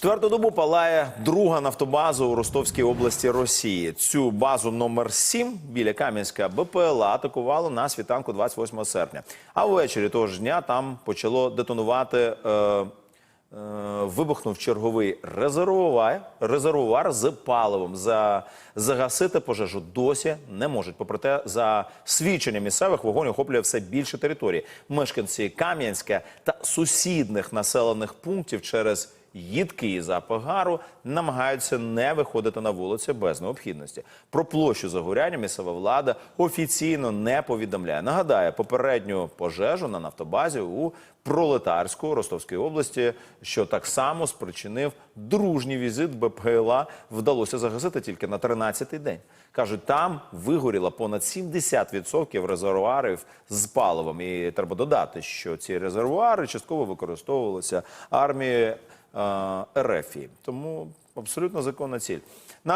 Четверту добу палає друга нафтобаза у Ростовській області Росії. Цю базу номер 7 біля Кам'янська БПЛА атакувало на світанку 28 серпня. А ввечері того ж дня там почало детонувати. Е, е, Вибухнув черговий резервуар, резервуар з паливом. За загасити пожежу досі не можуть. Попри те, за свідченням місцевих вогонь охоплює все більше території. Мешканці Кам'янська та сусідних населених пунктів через їдкий запах гару намагаються не виходити на вулиці без необхідності. Про площу загоряння місцева влада офіційно не повідомляє. Нагадає попередню пожежу на нафтобазі у Пролетарську Ростовської області, що так само спричинив дружній візит БПЛА. Вдалося загасити тільки на 13-й день. Кажуть, там вигоріло понад 70% резервуарів з паливом. І треба додати, що ці резервуари частково використовувалися армією РФ. Тому абсолютно законна ціль.